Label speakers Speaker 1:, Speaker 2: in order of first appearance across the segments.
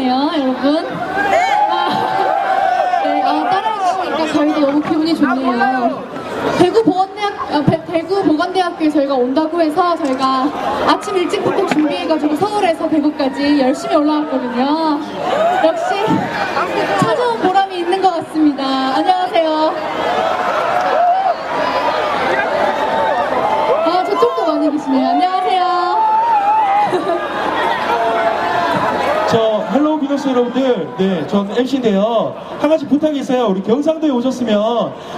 Speaker 1: 좋네요, 여러분. 아, 네, 아, 따라해주시니까 저희도 너무 기분이 좋네요. 대구 보건대학, 아, 배, 대구 보건대학교에 저희가 온다고 해서 저희가 아침 일찍부터 준비해가지고 서울에서 대구까지 열심히 올라왔거든요. 역시
Speaker 2: 헬로우 비너스 여러분들, 네, 전 MC인데요. 한 가지 부탁이 있어요. 우리 경상도에 오셨으면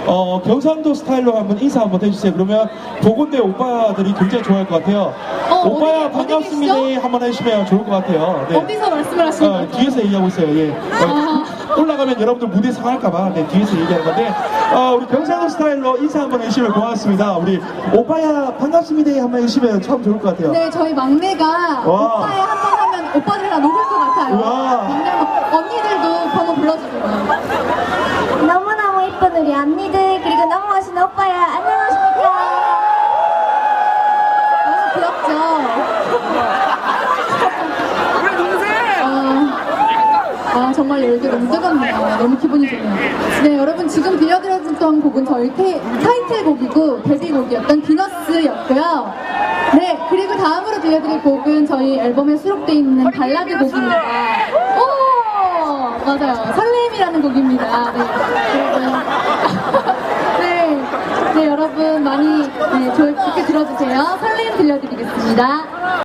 Speaker 2: 어, 경상도 스타일로 한번 인사 한번 해주세요. 그러면 보건대 오빠들이 굉장히 좋아할 것 같아요.
Speaker 1: 어,
Speaker 2: 오빠야
Speaker 1: 어디-
Speaker 2: 반갑습니다.
Speaker 1: 어디
Speaker 2: 한번 해주시면 좋을 것 같아요. 네.
Speaker 1: 어디서 말씀을 하시는
Speaker 2: 어,
Speaker 1: 거죠?
Speaker 2: 뒤에서 얘기하고 있어요. 예. 어, 올라가면 여러분들 무대 상할까봐 네, 뒤에서 얘기하는 건데 어, 우리 경상도 스타일로 인사 한번 해주시면 고맙습니다. 우리 오빠야 반갑습니다. 한번 해주시면 참 좋을 것 같아요.
Speaker 1: 네, 저희 막내가
Speaker 2: 와.
Speaker 1: 오빠의 한번 하면 오빠들 다 녹을 것 같아요.
Speaker 2: 와.
Speaker 1: 막내 언니들도 한번 불러주세요.
Speaker 3: 너무너무 이쁜 우리 언니들 그리고 너무 멋있는 오빠야 안녕하십니까
Speaker 1: 너무 귀엽죠? 아, 아, 정말 열기 너무 뜨겁네요. 너무 기분이 좋네요. 네, 여러분 지금 들려드렸던 곡은 저희 테, 타이틀곡이고 데뷔곡이었던 디너스였고요. 네, 그리고 다음으로 들려드릴 곡은 저희 앨범에 수록되어 있는 발라드 곡입니다. 오! 맞아요. 설렘이라는 곡입니다. 네, 여러분. 네, 네, 여러분 많이 네, 좋게 들어주세요. 설렘 들려드리겠습니다.